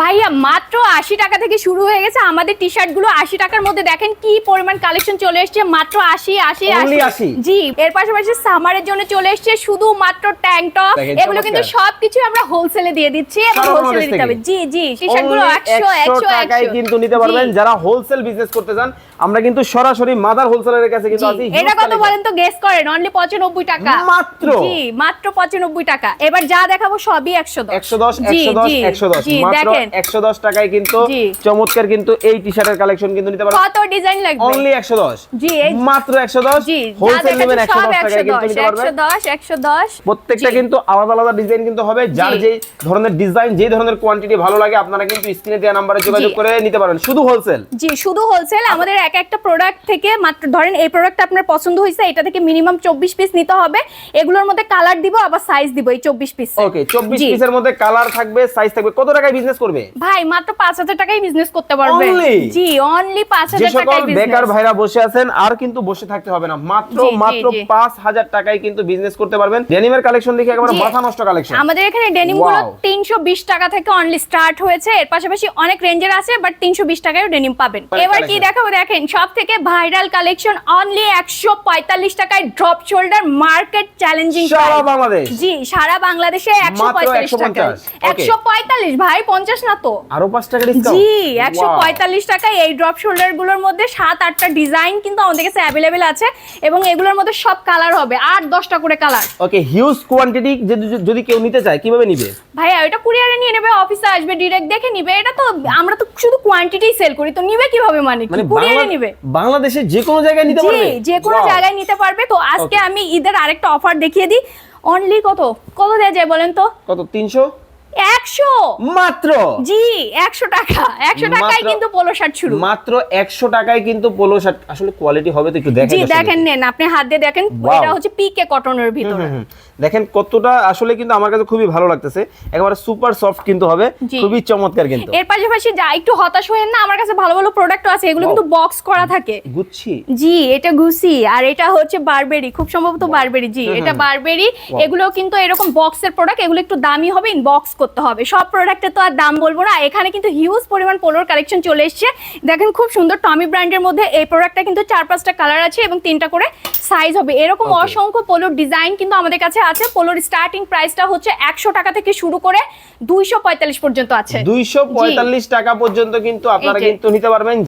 ভাইয়া মাত্র আশি টাকা থেকে শুরু হয়ে গেছে। আমাদের টি শার্টগুলো আশি টাকার মধ্যে। দেখেন কি পরিমাণ কালেকশন চলে এসছে। মাত্র আশি আশি আশি। জি এর পাশাপাশি সামারের জন্য চলে এসছে শুধু মাত্র ট্যাঙ্ক টপ এগুলো কিন্তু সবকিছু আমরা হোলসেলে দিয়ে দিচ্ছি এবং হোলসেলে দিতে হবে। জি জি টি শার্টগুলো একশো একশো টাকায় কিন্তু নিতে পারবেন। যারা হোলসেল বিজনেস করতে চান আমরা কিন্তু সরাসরি মাদার হোলসেলের কাছে কিন্তু আছি। এটা কত বলেন তো? গেস করেন অনলি পঁচানব্বই টাকা। মাত্র? জি মাত্র পঁচানব্বই টাকা। এবার যা দেখাবো সবই একশো একশো দশ একশো দশ একশো দশ। মাত্র দেখেন। একশো দশ টাকায় কিন্তু চমৎকার কিন্তু এই টি শার্টের কালেকশন কিন্তু নিতে কত ডিজাইন লাগবে? অনলি একশো দশ। জি মাত্র একশো দশ। জি হোলসেল নেবেন একশো দশ টাকায় কিন্তু নিতে একশো পারবেন দশ একশো প্রত্যেকটা কিন্তু আলাদা আলাদা ডিজাইন কিন্তু হবে। যার ধরনের ডিজাইন ধরনের কোয়ান্টিটি ভালো লাগে আপনারা কিন্তু স্ক্রিনে দেওয়া নাম্বারে যোগাযোগ করে নিতে পারেন। শুধু হোলসেল জি শুধু হোলসেল আমাদের এক একটা প্রোডাক্ট থেকে মাত্র ধরেন এই প্রোডাক্ট আপনার পছন্দ হয়েছে এটা থেকে মিনিমাম চব্বিশ পিস নিতে হবে। এগুলোর মধ্যে কালার দিব আবার সাইজ দিব এই চব্বিশ পিস ওকে চব্বিশ জি। পিসের মধ্যে কালার থাকবে সাইজ থাকবে। কত টাকায় বিজনেস করবে ভাই মাত্র পাঁচ হাজার টাকায় বিজনেস করতে Only? জি অনলি পাঁচ যে হাজার টাকায় বেকার ভাইরা বসে আছেন আর কিন্তু বসে থাকতে হবে না। মাত্র মাত্র জি। পাঁচ হাজার টাকায় কিন্তু বিজনেস করতে পারবেন। ডেনিমের কালেকশন দেখে একেবারে মাথা নষ্ট কালেকশন আমাদের এখানে ডেনিমগুলো Wow. তিনশো বিশ টাকা থেকে অনলি স্টার্ট হয়েছে। এর পাশাপাশি অনেক রেঞ্জের আছে বাট তিনশো বিশ টাকায় ডেনিম পাবেন। এবার কি। দেখাবো দেখেন সব থেকে ভাইরাল কালেকশন অনলি একশো পঁয়তাল্লিশ টাকায় ড্রপ শোল্ডার মার্কেট চ্যালেঞ্জিং সারা বাংলাদেশ? জি সারা বাংলাদেশে একশো মাত্র পঁয়তাল্লিশ টাকা 150 Okay. একশো না তো? আরও টাকা ডিসকাউন্ট জি টাকায় এই ড্রপ শোল্ডারগুলোর মধ্যে সাত আটটা ডিজাইন কিন্তু আমাদের কাছে আছে এবং এগুলোর মধ্যে সব কালার হবে আট দশটা করে কালার ওকে হিউজ কোয়ান্টিটি যদি কেউ নিতে চায় কীভাবে নিবে? ভাইয়া কুরিয়ারে নিয়ে নেবে অফিসে আসবে দেখে নিবে এটা তো আমরা তো শুধু কোয়ান্টিটি সেল করি তো নিবে কীভাবে মানে মানে কুরিয়ারে নিবে। বাংলাদেশে যে কোনো জায়গায় নিতে পারবে? যে কোনো জায়গায় নিতে পারবে তো আজকে আমি ঈদের আরেকটা অফার দেখিয়ে দিই। অনলি কত? কত দেওয়া যায় বলেন তো? কত? তিনশো? একশো? মাত্র? জি একশো টাকা। একশো টাকায় কিন্তু পোলো শার্ট শুরু। মাত্র একশো টাকায় কিন্তু পোলো শার্ট। আসলে কোয়ালিটি হবে তো একটু দেখেন জি দেখেন নেন আপনি হাত দিয়ে দেখেন এটা হচ্ছে পিকে কটনের ভিতরে। দেখেন কতটা আসলে কিন্তু আমার কাছে খুবই ভালো লাগতেছে। একেবারে সুপার সফট কিন্তু হবে। খুবই চমৎকার কিন্তু। এর পাশাপাশি যা একটু হতাশ হয়েন না আমার কাছে ভালো ভালো প্রোডাক্ট আছে এগুলো কিন্তু বক্স করা থাকে। গুচ্ছি? জি এটা গুসি আর এটা হচ্ছে বারবেরি খুব সম্ভবত বারবেরি জি এটা বারবেরি এগুলো কিন্তু এরকম বক্সের প্রোডাক্ট এগুলো একটু দামি হবে বক্স করতে হবে। সব প্রোডাক্টে তো আর দাম বলব না। এখানে কিন্তু হিউজ পরিমাণ পোলোর কালেকশন চলে এসছে। দেখেন খুব সুন্দর টমি ব্র্যান্ডের মধ্যে এই প্রোডাক্টটা কিন্তু চার পাঁচটা কালার আছে এবং তিনটা করে সাইজ হবে। এরকম অসংখ্য পোলোর ডিজাইন কিন্তু আমাদের কাছে আছে। পোলোর স্টার্টিং প্রাইসটা হচ্ছে একশো টাকা থেকে শুরু করে দুইশো পঁয়তাল্লিশ পর্যন্ত আছে। দুইশো পঁয়তাল্লিশ টাকা পর্যন্ত কিন্তু আপনারা কিন্তু নিতে পারবেন।